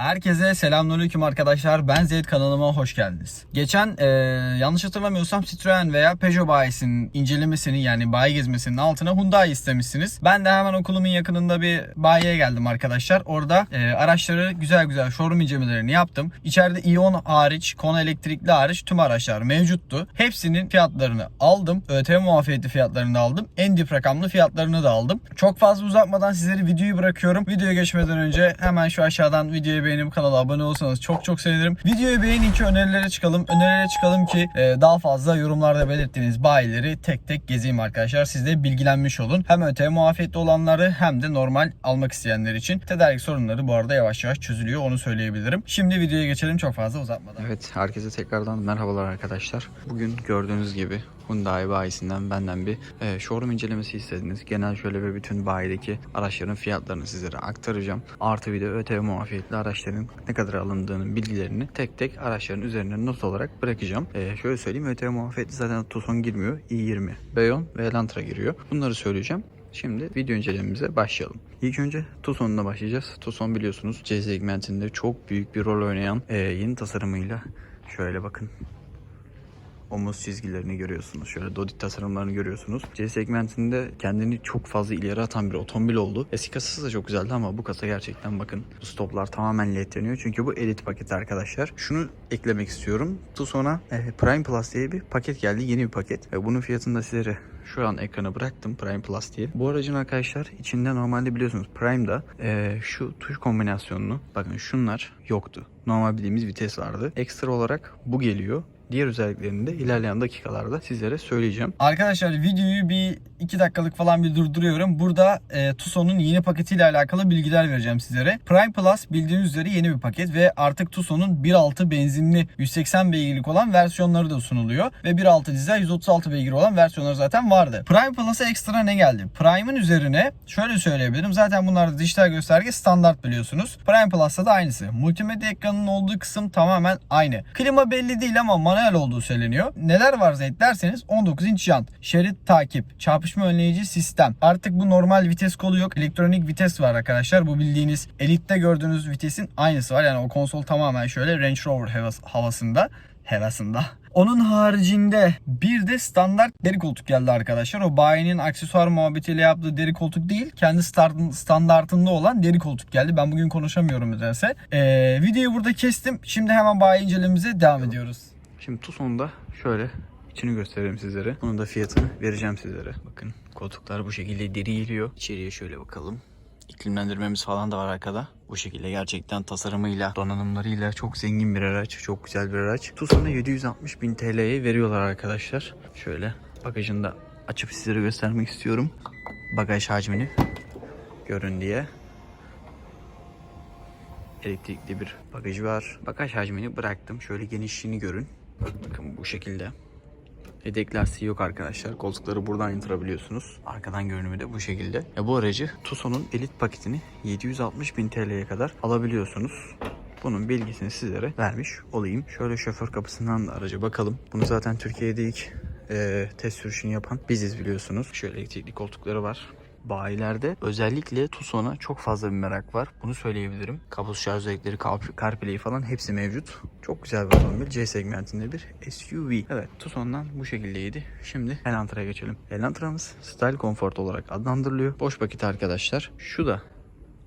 Herkese selamünaleyküm arkadaşlar. Ben Zeyd kanalıma hoş geldiniz. Geçen e, yanlış hatırlamıyorsam Citroen veya Peugeot bayisinin incelemesini yani bayi gezmesinin altına Hyundai istemişsiniz. Ben de hemen okulumun yakınında bir bayiye geldim arkadaşlar. Orada e, araçları güzel güzel showroom incelemelerini yaptım. İçeride Ion hariç, Kona elektrikli hariç tüm araçlar mevcuttu. Hepsinin fiyatlarını aldım. ÖTV muafiyetli fiyatlarını aldım. En dip rakamlı fiyatlarını da aldım. Çok fazla uzatmadan sizleri videoyu bırakıyorum. Videoya geçmeden önce hemen şu aşağıdan videoyu beğenip kanala abone olursanız çok çok sevinirim. Videoyu beğenin ki önerilere çıkalım. Önerilere çıkalım ki e, daha fazla yorumlarda belirttiğiniz bayileri tek tek gezeyim arkadaşlar. Siz de bilgilenmiş olun. Hem ÖTV muafiyetli olanları hem de normal almak isteyenler için. Tedarik sorunları bu arada yavaş yavaş çözülüyor onu söyleyebilirim. Şimdi videoya geçelim çok fazla uzatmadan. Evet, herkese tekrardan merhabalar arkadaşlar. Bugün gördüğünüz gibi Hyundai bayisinden benden bir e, showroom incelemesi istediniz. Genel şöyle ve bütün bayideki araçların fiyatlarını sizlere aktaracağım. Artı bir de ÖTV muafiyetli araçların ne kadar alındığının bilgilerini tek tek araçların üzerine not olarak bırakacağım. E, şöyle söyleyeyim ÖTV muafiyetli zaten Tucson girmiyor. i20, Beyon ve Elantra giriyor. Bunları söyleyeceğim. Şimdi video incelememize başlayalım. İlk önce Tucson'la başlayacağız. Tucson biliyorsunuz C segmentinde çok büyük bir rol oynayan e, yeni tasarımıyla şöyle bakın omuz çizgilerini görüyorsunuz. Şöyle dodit tasarımlarını görüyorsunuz. C segmentinde kendini çok fazla ileri atan bir otomobil oldu. Eski kasası da çok güzeldi ama bu kasa gerçekten bakın bu stoplar tamamen ledleniyor. Çünkü bu elit paket arkadaşlar. Şunu eklemek istiyorum. Tucson'a e, Prime Plus diye bir paket geldi. Yeni bir paket. Ve bunun fiyatını da sizlere şu an ekrana bıraktım Prime Plus diye. Bu aracın arkadaşlar içinde normalde biliyorsunuz Prime'da e, şu tuş kombinasyonunu bakın şunlar yoktu. Normal bildiğimiz vites vardı. Ekstra olarak bu geliyor. Diğer özelliklerini de ilerleyen dakikalarda sizlere söyleyeceğim. Arkadaşlar videoyu bir 2 dakikalık falan bir durduruyorum. Burada e, Tucson'un yeni paketiyle alakalı bilgiler vereceğim sizlere. Prime Plus bildiğiniz üzere yeni bir paket ve artık Tucson'un 1.6 benzinli 180 beygirlik olan versiyonları da sunuluyor. Ve 1.6 dizel 136 beygir olan versiyonları zaten vardı. Prime Plus'a ekstra ne geldi? Prime'ın üzerine şöyle söyleyebilirim. Zaten bunlar da dijital gösterge standart biliyorsunuz. Prime Plus'ta da aynısı. Multimedya ekranının olduğu kısım tamamen aynı. Klima belli değil ama manuel olduğu söyleniyor. Neler var Zeyt derseniz 19 inç jant, şerit takip, çarpışma önleyici sistem. Artık bu normal vites kolu yok. Elektronik vites var arkadaşlar. Bu bildiğiniz Elite'de gördüğünüz vitesin aynısı var. Yani o konsol tamamen şöyle Range Rover havas- havasında. Onun haricinde bir de standart deri koltuk geldi arkadaşlar. O bayinin aksesuar muhabbetiyle yaptığı deri koltuk değil. Kendi standartında olan deri koltuk geldi. Ben bugün konuşamıyorum nedense. Ee, videoyu burada kestim. Şimdi hemen bayi incelememize devam ediyoruz. Şimdi Tucson'da şöyle içini göstereyim sizlere. Bunun da fiyatını vereceğim sizlere. Bakın koltuklar bu şekilde deri geliyor. İçeriye şöyle bakalım. İklimlendirmemiz falan da var arkada. Bu şekilde gerçekten tasarımıyla, donanımlarıyla çok zengin bir araç. Çok güzel bir araç. Tucson'a 760 bin TL'ye veriyorlar arkadaşlar. Şöyle bagajını da açıp sizlere göstermek istiyorum. Bagaj hacmini görün diye. Elektrikli bir bagajı var. Bagaj hacmini bıraktım. Şöyle genişliğini görün. Bakın bu şekilde. Yedek lastiği yok arkadaşlar. Koltukları buradan yatırabiliyorsunuz. Arkadan görünümü de bu şekilde. Ya bu aracı Tucson'un elit paketini 760 bin TL'ye kadar alabiliyorsunuz. Bunun bilgisini sizlere vermiş olayım. Şöyle şoför kapısından da araca bakalım. Bunu zaten Türkiye'de ilk e, test sürüşünü yapan biziz biliyorsunuz. Şöyle elektrikli koltukları var. Bayilerde özellikle Tucson'a çok fazla bir merak var. Bunu söyleyebilirim. Kablosuz şarj özellikleri, Car- CarPlay falan hepsi mevcut. Çok güzel bir otomobil. C segmentinde bir SUV. Evet Tucson'dan bu şekildeydi. Şimdi Elantra'ya geçelim. Elantra'mız Style Comfort olarak adlandırılıyor. Boş paket arkadaşlar. Şu da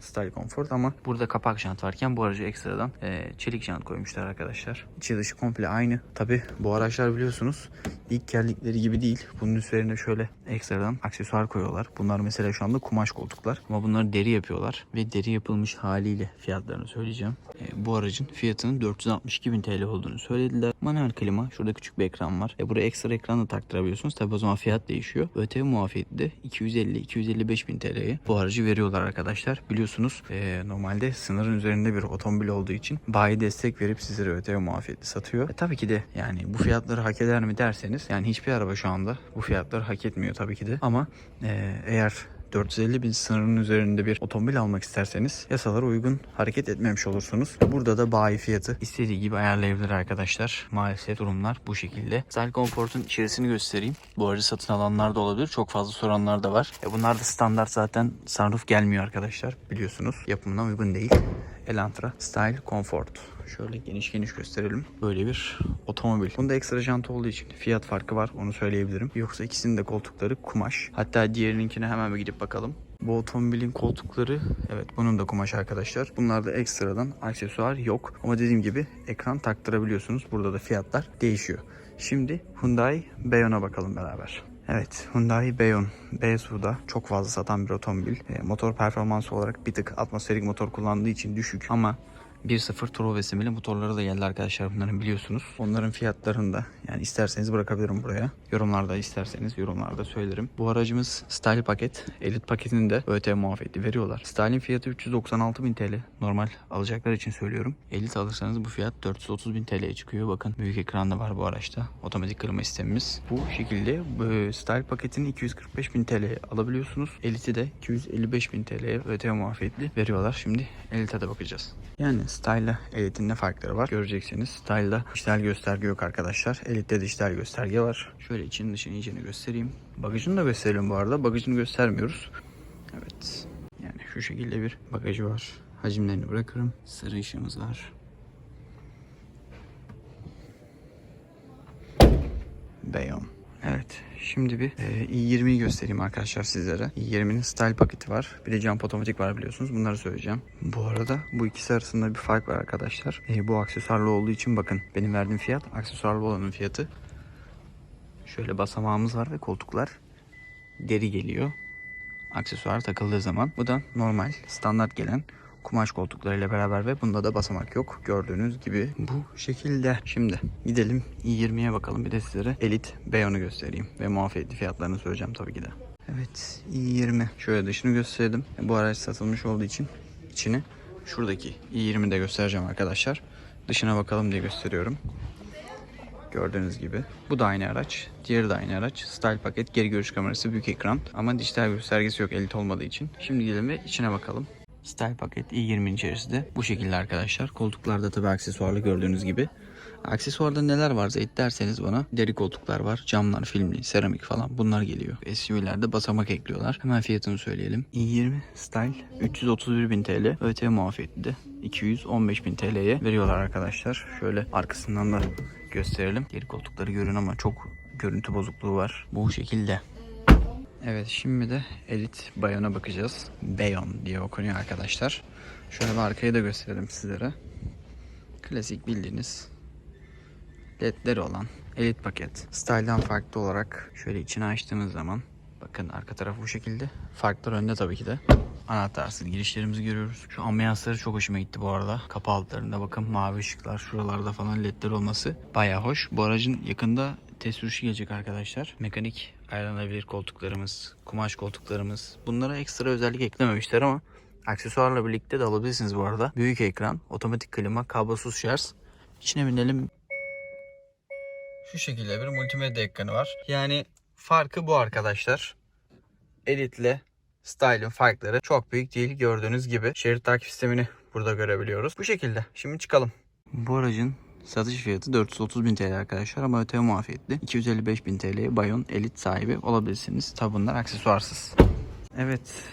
Style Comfort ama burada kapak jant varken bu aracı ekstradan e, çelik jant koymuşlar arkadaşlar. İçi dışı komple aynı. Tabi bu araçlar biliyorsunuz ilk geldikleri gibi değil. Bunun üzerine şöyle ekstradan aksesuar koyuyorlar. Bunlar mesela şu anda kumaş koltuklar ama bunları deri yapıyorlar ve deri yapılmış haliyle fiyatlarını söyleyeceğim. E, bu aracın fiyatının 462 bin TL olduğunu söylediler. Manuel klima şurada küçük bir ekran var. E, buraya ekstra ekran da taktırabiliyorsunuz. Tabi o zaman fiyat değişiyor. ÖTV muafiyeti de 250-255 bin TL'ye bu aracı veriyorlar arkadaşlar. Biliyorsunuz e, normalde sınırın üzerinde bir otomobil olduğu için bayi destek verip sizlere ÖTV muafiyetli satıyor. E, tabii ki de yani bu fiyatları hak eder mi derseniz yani hiçbir araba şu anda bu fiyatları hak etmiyor tabii ki de. Ama e, eğer 450 bin sınırının üzerinde bir otomobil almak isterseniz yasalara uygun hareket etmemiş olursunuz. Burada da bayi fiyatı istediği gibi ayarlayabilir arkadaşlar. Maalesef durumlar bu şekilde. Style Comfort'un içerisini göstereyim. Bu aracı satın alanlar da olabilir. Çok fazla soranlar da var. E bunlar da standart zaten sunroof gelmiyor arkadaşlar biliyorsunuz. Yapımına uygun değil. Elantra Style Comfort. Şöyle geniş geniş gösterelim. Böyle bir otomobil. Bunda ekstra jant olduğu için fiyat farkı var onu söyleyebilirim. Yoksa ikisinin de koltukları kumaş. Hatta diğerininkine hemen bir gidip bakalım. Bu otomobilin koltukları evet bunun da kumaş arkadaşlar. Bunlarda ekstradan aksesuar yok. Ama dediğim gibi ekran taktırabiliyorsunuz. Burada da fiyatlar değişiyor. Şimdi Hyundai Beyone'a bakalım beraber. Evet Hyundai Beyon BSU'da çok fazla satan bir otomobil. E, motor performansı olarak bir tık atmosferik motor kullandığı için düşük ama 1.0 turbo ve motorları da geldi arkadaşlar bunların biliyorsunuz. Onların fiyatlarını da yani isterseniz bırakabilirim buraya. Yorumlarda isterseniz yorumlarda söylerim. Bu aracımız Style paket. Elite paketini de ÖTV muafiyeti veriyorlar. Style'in fiyatı 396.000 TL. Normal alacaklar için söylüyorum. Elite alırsanız bu fiyat 430.000 TL'ye çıkıyor. Bakın büyük ekranda var bu araçta. Otomatik klima sistemimiz. Bu şekilde bu Style paketini 245.000 TL'ye alabiliyorsunuz. Elite'i de 255.000 TL'ye ÖTV muafiyetli veriyorlar. Şimdi Elite'e de bakacağız. Yani Style'la Elite'in ne farkları var göreceksiniz. Style'da dijital gösterge yok arkadaşlar. Elite'de dijital gösterge var. Şöyle için dışını iyicene göstereyim. Bagajını da gösterelim bu arada. Bagajını göstermiyoruz. Evet. Yani şu şekilde bir bagajı var. Hacimlerini bırakırım. Sarı ışığımız var. Beyon. Evet. Şimdi bir e, i20'yi göstereyim arkadaşlar sizlere. i20'nin style paketi var. Bir de jump otomatik var biliyorsunuz. Bunları söyleyeceğim. Bu arada bu ikisi arasında bir fark var arkadaşlar. E, bu aksesuarlı olduğu için bakın benim verdiğim fiyat aksesuarlı olanın fiyatı. Şöyle basamağımız var ve koltuklar deri geliyor. Aksesuar takıldığı zaman. Bu da normal standart gelen kumaş koltuklarıyla beraber ve bunda da basamak yok. Gördüğünüz gibi bu şekilde. Şimdi gidelim i20'ye bakalım. Bir de sizlere Elite Beyon'u göstereyim. Ve muafiyetli fiyatlarını söyleyeceğim tabii ki de. Evet i20. Şöyle dışını gösterdim. Bu araç satılmış olduğu için içini şuradaki i20'de göstereceğim arkadaşlar. Dışına bakalım diye gösteriyorum. Gördüğünüz gibi. Bu da aynı araç. Diğeri de aynı araç. Style paket, geri görüş kamerası, büyük ekran. Ama dijital göstergesi yok elit olmadığı için. Şimdi gidelim ve içine bakalım. Style paket i20'nin içerisinde bu şekilde arkadaşlar. Koltuklarda tabi aksesuarlı gördüğünüz gibi. Aksesuarda neler var Zeyt derseniz bana deri koltuklar var. Camlar, filmli, seramik falan bunlar geliyor. SUV'lerde basamak ekliyorlar. Hemen fiyatını söyleyelim. i20 Style 331.000 TL. ÖTV muafiyetli de 215.000 TL'ye veriyorlar arkadaşlar. Şöyle arkasından da gösterelim. Deri koltukları görün ama çok görüntü bozukluğu var. Bu şekilde. Evet şimdi de Elite Bayon'a bakacağız. Bayon diye okunuyor arkadaşlar. Şöyle bir arkayı da gösterelim sizlere. Klasik bildiğiniz ledleri olan Elite paket. Style'dan farklı olarak şöyle içini açtığımız zaman bakın arka tarafı bu şekilde. Farklar önde tabii ki de. Anahtarsız girişlerimizi görüyoruz. Şu ambiyansları çok hoşuma gitti bu arada. Kapı altlarında bakın mavi ışıklar şuralarda falan ledler olması baya hoş. Bu aracın yakında test sürüşü gelecek arkadaşlar. Mekanik ayarlanabilir koltuklarımız, kumaş koltuklarımız. Bunlara ekstra özellik eklememişler ama aksesuarla birlikte de alabilirsiniz bu arada. Büyük ekran, otomatik klima, kablosuz şarj. İçine binelim. Şu şekilde bir multimedya ekranı var. Yani farkı bu arkadaşlar. Elite'le Style'ın farkları çok büyük değil gördüğünüz gibi. Şerit takip sistemini burada görebiliyoruz. Bu şekilde. Şimdi çıkalım. Bu aracın satış fiyatı 430.000 TL arkadaşlar ama öteye muafiyetli. 255.000 TL'ye Bayon Elite sahibi olabilirsiniz. Tabi bunlar aksesuarsız. Evet.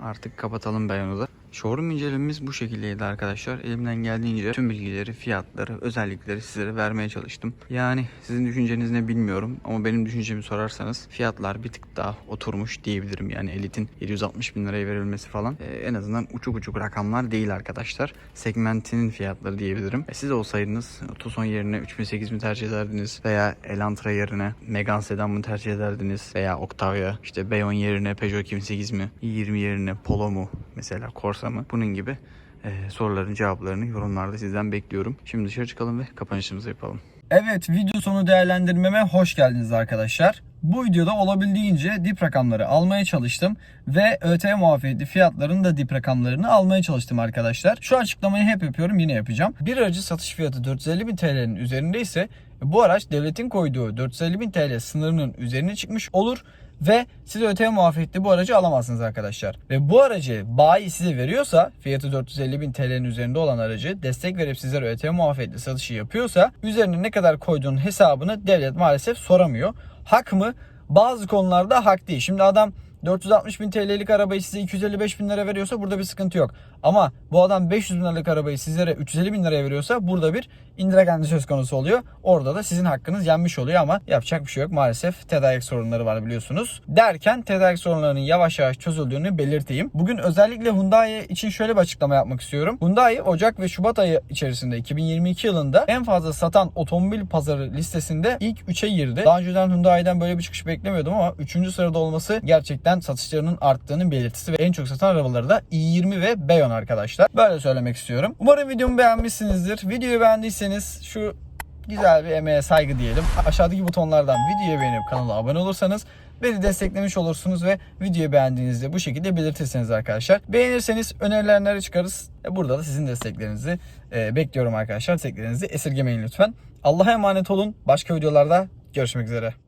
Artık kapatalım Bayon'u da. Showroom incelememiz bu şekildeydi arkadaşlar. Elimden geldiğince tüm bilgileri, fiyatları, özellikleri sizlere vermeye çalıştım. Yani sizin düşünceniz ne bilmiyorum ama benim düşüncemi sorarsanız fiyatlar bir tık daha oturmuş diyebilirim. Yani Elite'in 760 bin liraya verilmesi falan e, en azından uçuk uçuk rakamlar değil arkadaşlar. Segmentinin fiyatları diyebilirim. E, siz olsaydınız Tucson yerine 3008 mi tercih ederdiniz veya Elantra yerine Megane Sedan mı tercih ederdiniz veya Octavia işte Beyon yerine Peugeot 2008 mi 20 yerine Polo mu mesela Corsa mı bunun gibi e, soruların cevaplarını yorumlarda sizden bekliyorum. Şimdi dışarı çıkalım ve kapanışımızı yapalım. Evet video sonu değerlendirmeme hoş geldiniz arkadaşlar. Bu videoda olabildiğince dip rakamları almaya çalıştım ve ÖTV muafiyetli fiyatların da dip rakamlarını almaya çalıştım arkadaşlar. Şu açıklamayı hep yapıyorum yine yapacağım. Bir aracı satış fiyatı 450 bin TL'nin üzerinde ise bu araç devletin koyduğu 450 bin TL sınırının üzerine çıkmış olur ve siz ÖTV muafiyetli bu aracı alamazsınız arkadaşlar. Ve bu aracı bayi size veriyorsa fiyatı 450 bin TL'nin üzerinde olan aracı destek verip sizlere ÖTV muafiyetli satışı yapıyorsa üzerine ne kadar koyduğunun hesabını devlet maalesef soramıyor. Hak mı? Bazı konularda hak değil. Şimdi adam 460 bin TL'lik arabayı size 255 bin lira veriyorsa burada bir sıkıntı yok. Ama bu adam 500 bin liralık arabayı sizlere 350 bin liraya veriyorsa burada bir indirgendi söz konusu oluyor. Orada da sizin hakkınız yenmiş oluyor ama yapacak bir şey yok. Maalesef tedarik sorunları var biliyorsunuz. Derken tedarik sorunlarının yavaş yavaş çözüldüğünü belirteyim. Bugün özellikle Hyundai için şöyle bir açıklama yapmak istiyorum. Hyundai Ocak ve Şubat ayı içerisinde 2022 yılında en fazla satan otomobil pazarı listesinde ilk 3'e girdi. Daha önceden Hyundai'den böyle bir çıkış beklemiyordum ama 3. sırada olması gerçekten satışlarının arttığının belirtisi ve en çok satan arabaları da i20 ve Beyon arkadaşlar. Böyle söylemek istiyorum. Umarım videomu beğenmişsinizdir. Videoyu beğendiyseniz şu güzel bir emeğe saygı diyelim. Aşağıdaki butonlardan videoyu beğenip kanala abone olursanız beni desteklemiş olursunuz ve videoyu beğendiğinizde bu şekilde belirtirseniz arkadaşlar. Beğenirseniz önerilenleri çıkarız. E, Burada da sizin desteklerinizi e, bekliyorum arkadaşlar. Desteklerinizi esirgemeyin lütfen. Allah'a emanet olun. Başka videolarda görüşmek üzere.